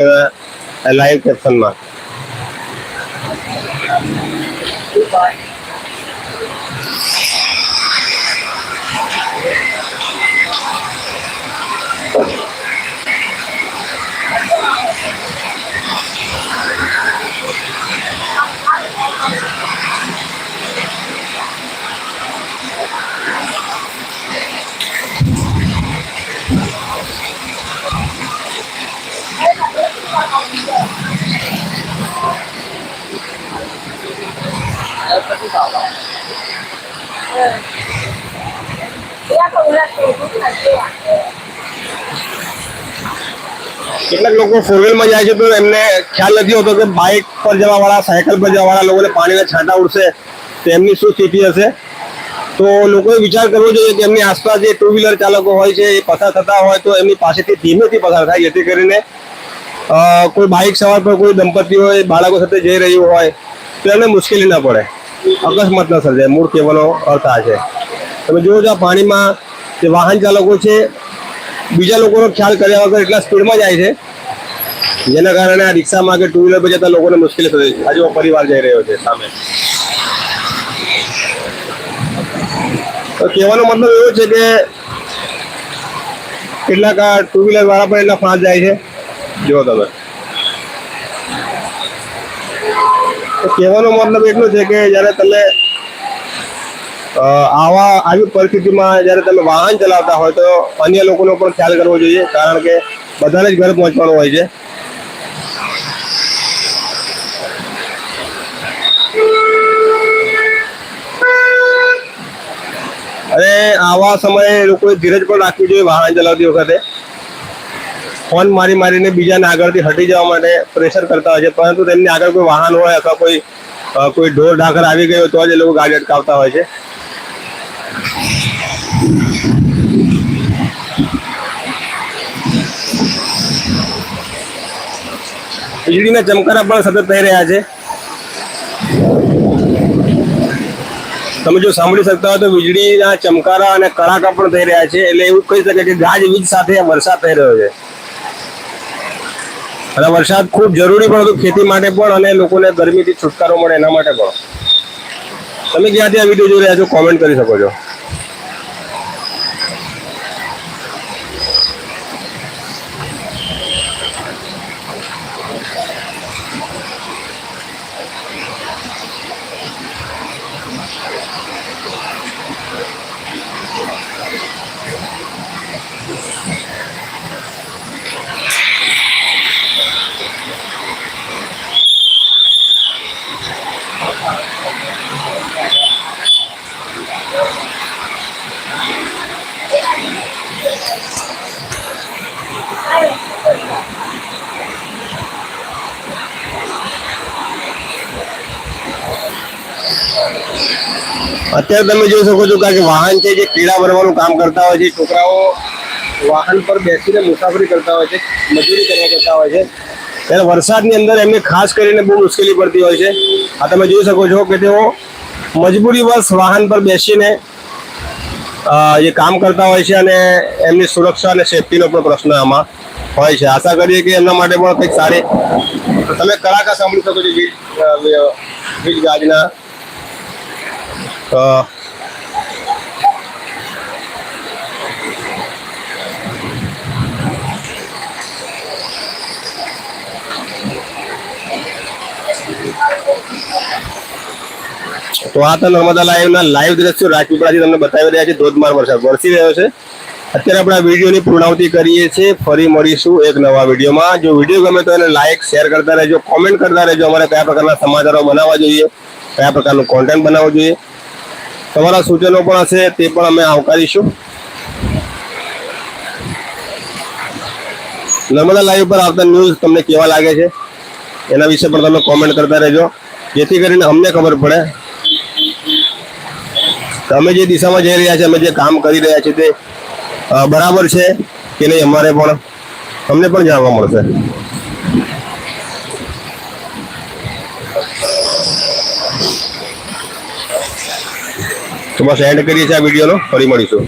Live કેપ્શનમાં કેટલાક લોકો four વ્હીલમાં જાય છે તો એમને ખ્યાલ નથી હોતો કે બાઇક પર જવા વાળા સાયકલ પર જવા વાળા લોકોને પાણીના છાંટા ઉડશે, તો એમની શું સ્થિતિ હશે? તો લોકોએ વિચાર કરવો જોઈએ કે એમની આસપાસ જે ટુ વ્હીલર ચાલકો હોય છે, એ પસાર થતા હોય તો એમની પાસેથી ધીમેથી પસાર થાય, જેથી કરીને કોઈ બાઇક સવાર પર કોઈ દંપતી હોય બાળકો સાથે જઈ રહ્યું હોય, તો એમને મુશ્કેલી ના પડે. અકસ્માત ન સર્જાય, મૂળ કહેવાનો અર્થ આ છે. તમે જુઓ છો પાણીમાં જે વાહન ચાલકો છે, બીજા લોકોનો ખ્યાલ કર્યા વગર એટલા સ્પીડમાં જાય છે, જેના કારણે આ રિક્ષામાં કે ટુ વ્હીલર પર જતા લોકોને મુશ્કેલી થતી છે. આજે પરિવાર જઈ રહ્યો છે સામે. તો કહેવાનો મતલબ એવો છે કે કેટલાક આ ટુ વ્હીલર વાળા પણ એટલા ફાંસ જાય છે. જુઓ તમે તો કહેવાનો મતલબ એટલો છે કે જ્યારે તમે આવા, આવી પરિસ્થિતિમાં જ્યારે તમે વાહન ચલાવતા હોય તો અન્ય લોકોનો પણ ખ્યાલ કરવો જોઈએ, કારણ કે બધાને જ ઘરે પહોંચવાનું હોય છે. અને આવા સમયે લોકોએ ધીરજ પણ રાખવી જોઈએ વાહન ચલાવતી વખતે. ફોન મારી મારીને બીજાને આગળથી હટી જવા માટે પ્રેશર કરતા હોય છે. પરંતુ તેમની આગળ કોઈ વાહન હોય અથવા કોઈ કોઈ ઢોર ઢાકર આવી ગયો તો જ એ લોકો ગાડી અટકાવતા હોય છે. વીજળીના ચમકારા પણ સતત થઈ રહ્યા છે. તમે જો સાંભળી શકતા હોય તો વીજળીના ચમકારા અને કડાકા પણ થઈ રહ્યા છે. એટલે એવું કહી શકે કે ગાજ વીજ સાથે વરસાદ થઈ રહ્યો છે. અને વરસાદ ખૂબ જરૂરી પણ હતું ખેતી માટે પણ અને લોકોને ગરમીથી છુટકારો મળે એના માટે પણ. તમે ક્યાંથી આ વીડિયો જોઈ રહ્યા છો કોમેન્ટ કરી શકો છો. અત્યારે તમે જોઈ શકો છો કે વાહન છે, જે કીડા ભરવાનું કામ કરતા હોય છે, છોકરાઓ વાહન પર બેસીને મુસાફરી કરતા હોય છે, મજૂરી કર્યા કરતા હોય છે. ત્યારે વરસાદની અંદર એમને ખાસ કરીને બહુ મુશ્કેલી પડતી હોય છે. આ તમે જોઈ શકો છો કે તેઓ મજબૂરીવશ વાહન પર બેસીને જે કામ કરતા હોય છે અને એમની સુરક્ષા અને સેફટીનો પણ પ્રશ્ન આમાં હોય છે. આશા કરીએ કે એમના માટે પણ કંઈક સારી તમે કલાકાર સાંભળી શકો છો અ, વીજ ગાજના તો આ તો નર્મદા લાઈવના લાઈવ દ્રશ્યો રાજપીપળાથી તમને બતાવી રહ્યા છે ધોધમાર વરસાદ. વરસી રહ્યો છે. અત્યારે આપણે આ વિડીયોની પૂર્ણાવતિ કરીએ છીએ. ફરી મળીશું એક નવા વિડીયોમાં. જો વીડિયો ગમે તો એને લાઈક શેર કરતા રહેજો. કોમેન્ટ કરતા રહેજો. અમારે કયા પ્રકારના સમાચારો બનાવવા જોઈએ, કયા પ્રકારનું કોન્ટેન્ટ બનાવવું જોઈએ. તમારા સૂચનો પણ હશે, તે પણ અમે આવકારીશું. નર્મદા લાઈવ પર આવતા ન્યૂઝ તમને કેવા લાગે છે? એના વિશે પણ તમે કોમેન્ટ કરતા રહેજો. જેથી કરીને અમને ખબર પડે અમે જે દિશામાં જઈ રહ્યા છે, અમે જે કામ કરી રહ્યા છીએ તે બરાબર છે કે નહીં અમારે પણ? અમને પણ જાણવા મળશે. તો બસ એન્ડ કરીએ છીએ આ વિડીયોનો, ફરી મળીશું.